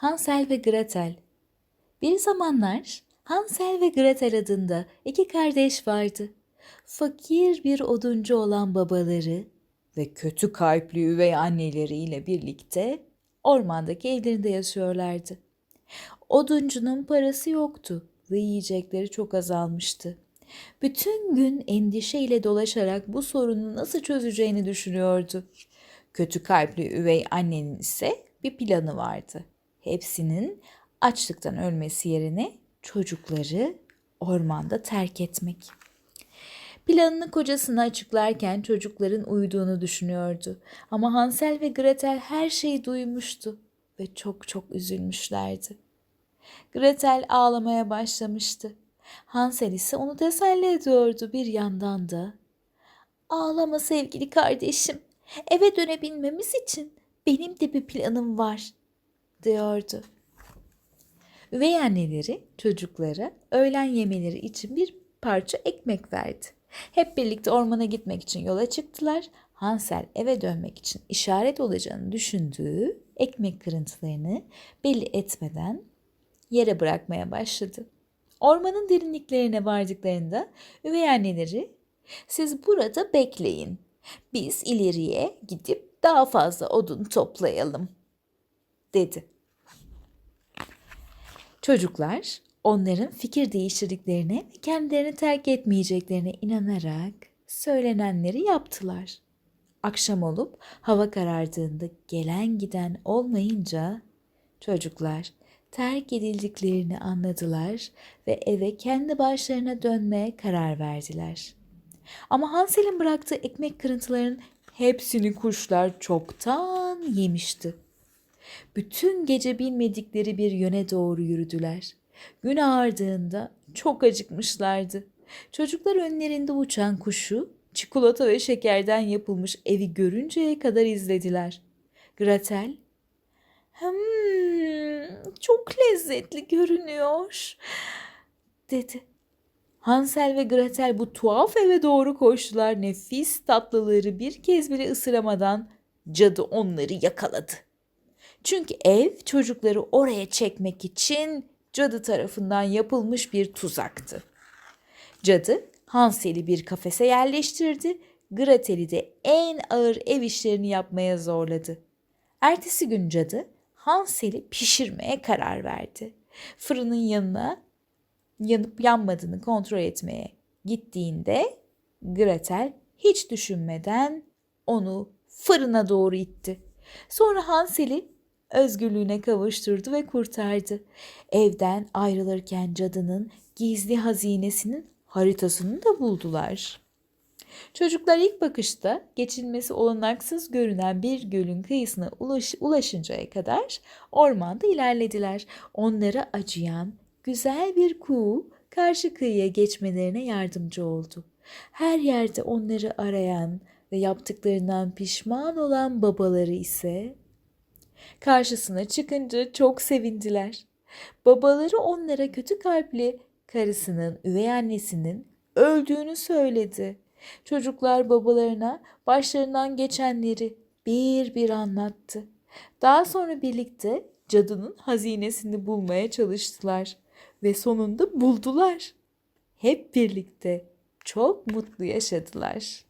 Hansel ve Gretel Bir zamanlar Hansel ve Gretel adında iki kardeş vardı. Fakir bir oduncu olan babaları ve kötü kalpli üvey anneleriyle birlikte ormandaki evlerinde yaşıyorlardı. Oduncunun parası yoktu ve yiyecekleri çok azalmıştı. Bütün gün endişeyle dolaşarak bu sorunu nasıl çözeceğini düşünüyordu. Kötü kalpli üvey annenin ise bir planı vardı. Hepsinin açlıktan ölmesi yerine çocukları ormanda terk etmek. Planını kocasına açıklarken çocukların uyuduğunu düşünüyordu. Ama Hansel ve Gretel her şeyi duymuştu ve çok çok üzülmüşlerdi. Gretel ağlamaya başlamıştı. Hansel ise onu teselli ediyordu bir yandan da. Ağlama sevgili kardeşim. Eve dönebilmemiz için benim de bir planım var, diyordu. Üvey anneleri çocuklara öğlen yemeleri için bir parça ekmek verdi. Hep birlikte ormana gitmek için yola çıktılar. Hansel eve dönmek için işaret olacağını düşündüğü ekmek kırıntılarını belli etmeden yere bırakmaya başladı. Ormanın derinliklerine vardıklarında üvey anneleri siz burada bekleyin. Biz ileriye gidip daha fazla odun toplayalım dedi. Çocuklar onların fikir değiştirdiklerine ve kendilerini terk etmeyeceklerine inanarak söylenenleri yaptılar. Akşam olup hava karardığında gelen giden olmayınca çocuklar terk edildiklerini anladılar ve eve kendi başlarına dönmeye karar verdiler. Ama Hansel'in bıraktığı ekmek kırıntılarının hepsini kuşlar çoktan yemişti. Bütün gece bilmedikleri bir yöne doğru yürüdüler. Gün ağardığında çok acıkmışlardı. Çocuklar önlerinde uçan kuşu, çikolata ve şekerden yapılmış evi görünceye kadar izlediler. Gretel, hmm, çok lezzetli görünüyor, dedi. Hansel ve Gretel bu tuhaf eve doğru koştular. Nefis tatlıları bir kez bile ısıramadan cadı onları yakaladı. Çünkü ev çocukları oraya çekmek için cadı tarafından yapılmış bir tuzaktı. Cadı Hansel'i bir kafese yerleştirdi, Gretel'i de en ağır ev işlerini yapmaya zorladı. Ertesi gün cadı Hansel'i pişirmeye karar verdi. Fırının yanına yanıp yanmadığını kontrol etmeye gittiğinde Gretel hiç düşünmeden onu fırına doğru itti. Sonra Hansel'i özgürlüğüne kavuşturdu ve kurtardı. Evden ayrılırken cadının gizli hazinesinin haritasını da buldular. Çocuklar ilk bakışta geçilmesi olanaksız görünen bir gölün kıyısına ulaş, ulaşıncaya kadar ormanda ilerlediler. Onlara acıyan güzel bir kuğu karşı kıyıya geçmelerine yardımcı oldu. Her yerde onları arayan ve yaptıklarından pişman olan babaları ise karşısına çıkınca çok sevindiler. Babaları onlara kötü kalpli karısının, üvey annesinin öldüğünü söyledi. Çocuklar babalarına başlarından geçenleri bir bir anlattı. Daha sonra birlikte cadının hazinesini bulmaya çalıştılar ve sonunda buldular. Hep birlikte çok mutlu yaşadılar.